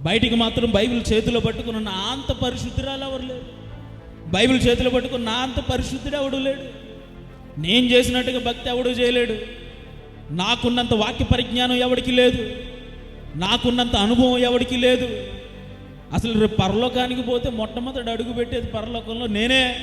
బయటికి మాత్రం బైబిల్ చేతిలో పట్టుకున్న నా అంత పరిశుద్ధురాలు ఎవరు లేరు బైబిల్ చేతిలో పట్టుకున్న నా అంత పరిశుద్ధుడు ఎవడు లేడు? నేను చేసినట్టుగా భక్తి ఎవడు చేయలేడు? నాకున్నంత వాక్య పరిజ్ఞానం ఎవడికి లేదు? నాకున్నంత అనుభవం ఎవడికి లేదు? అసలు రేపు పరలోకానికి పోతే మొట్టమొదటి అడుగు పెట్టేది పరలోకంలో నేనే.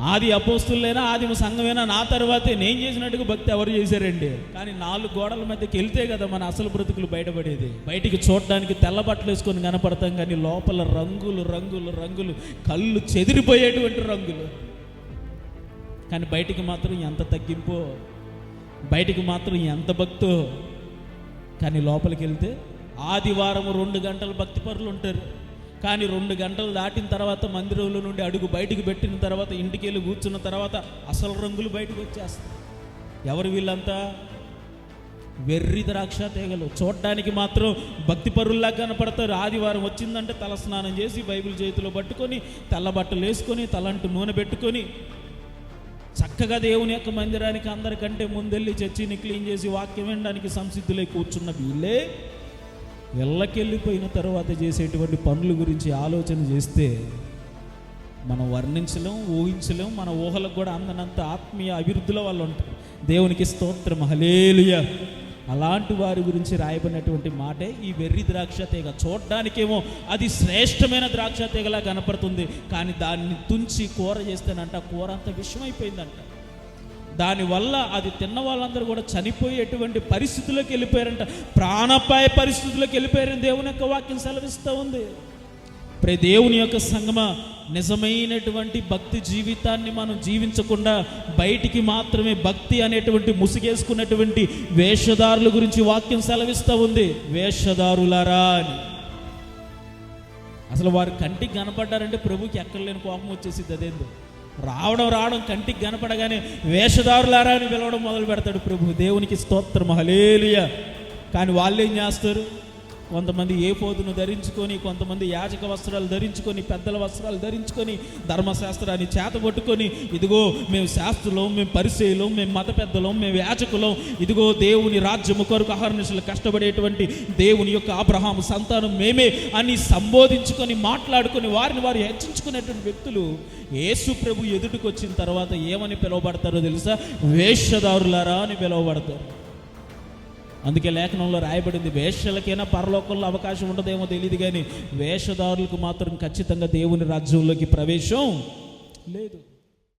ఆది అపోస్తులైనా ఆది సంఘమైనా? నా తర్వాతే నేను చేసినట్టుగా భక్తి ఎవరు చేశారండి? కానీ నాలుగు గోడల మధ్యకి వెళ్తే కదా మన అసలు బ్రతుకులు బయటపడేది. బయటికి చూడడానికి తెల్ల బట్టలు వేసుకొని కనపడతాం కానీ లోపల రంగులు రంగులు రంగులు కళ్ళు చెదిరిపోయేటువంటి రంగులు. కానీ బయటికి మాత్రం ఎంత తగ్గింపో బయటికి మాత్రం ఎంత భక్తో. కానీ లోపలికి వెళ్తే ఆదివారం రెండు గంటలు భక్తి పరులు ఉంటారు. కానీ రెండు గంటలు దాటిన తర్వాత మందిరంలో నుండి అడుగు బయటికి పెట్టిన తర్వాత ఇంటికి వెళ్ళి కూర్చున్న తర్వాత అసలు రంగులు బయటకు వచ్చేస్తాయి. ఎవరు వీళ్ళంతా? వెర్రి ద్రాక్ష తీగలు. చూడడానికి మాత్రం భక్తి పరుల్లా కనపడతారు. ఆదివారం వచ్చిందంటే తల స్నానం చేసి బైబిల్ చేతిలో పట్టుకొని తెల్ల బట్టలు వేసుకొని తలంటు నూనె పెట్టుకొని చక్కగా దేవుని యొక్క మందిరానికి అందరికంటే ముందెళ్ళి చర్చిని క్లీన్ చేసి వాక్యం వినడానికి సంసిద్ధులై కూర్చున్న వీళ్ళే వెళ్ళకెళ్ళిపోయిన తర్వాత చేసేటువంటి పనుల గురించి ఆలోచన చేస్తే మనం వర్ణించలేం ఊహించలేం మన ఊహలకు కూడా అందనంత ఆత్మీయ అభివృద్ధిలో వాళ్ళు ఉంటారు. దేవునికి స్తోత్రం హలేలుయ అలాంటి వారి గురించి రాయబడినటువంటి మాటే ఈ వెర్రి ద్రాక్ష తీగ. చూడడానికేమో అది శ్రేష్టమైన ద్రాక్ష తీగలా కనపడుతుంది. కానీ దాన్ని తుంచి కూర చేస్తేనంట కూర అంత విషమైపోయిందంట. దానివల్ల అది తిన్న వాళ్ళందరూ కూడా చనిపోయేటువంటి పరిస్థితుల్లోకి వెళ్ళిపోయారంట. ప్రాణపాయ పరిస్థితుల్లోకి వెళ్ళిపోయారని దేవుని యొక్క వాక్యం సెలవిస్తూ ఉంది. ప్రే దేవుని యొక్క సంగమ నిజమైనటువంటి భక్తి జీవితాన్ని మనం జీవించకుండా బయటికి మాత్రమే భక్తి అనేటువంటి ముసుగేసుకున్నటువంటి వేషధారుల గురించి వాక్యం సెలవిస్తూ ఉంది. వేషధారులారా అని. అసలు వారు కంటికి కనపడ్డారంటే ప్రభుకి ఎక్కడ లేని కోపం వచ్చేసింది అదేందో. రావడం రావడం కంటికి కనపడగానే వేషధారులారా అని పిలవడం మొదలు పెడతాడు ప్రభు. దేవునికి స్తోత్రం. హలేలుయ కానీ వాళ్ళు ఏం చేస్తారు? కొంతమంది ఏ పోతును ధరించుకొని కొంతమంది యాజక వస్త్రాలు ధరించుకొని పెద్దల వస్త్రాలు ధరించుకొని ధర్మశాస్త్రాన్ని చేతబట్టుకొని ఇదిగో మేము శాస్త్రులం మేము పరిచయలం మేము మత పెద్దలం మేము యాజకులం ఇదిగో దేవుని రాజ్యము కొరకు అహర్నిశలు కష్టపడేటువంటి దేవుని యొక్క అబ్రహాము సంతానం మేమే అని సంబోధించుకొని మాట్లాడుకొని వారిని వారు హెచ్చించుకునేటువంటి వ్యక్తులు యేసు ప్రభు ఎదుటికి వచ్చిన తర్వాత ఏమని పిలువబడతారో తెలుసా? వేషధారులారా అని పిలువబడతారు. అందుకే లేఖనంలో రాయబడింది వేషలకైనా పరలోకంలో అవకాశం ఉండదేమో తెలియదు కానీ వేషధారులకు మాత్రం ఖచ్చితంగా దేవుని రాజ్యంలోకి ప్రవేశం లేదు.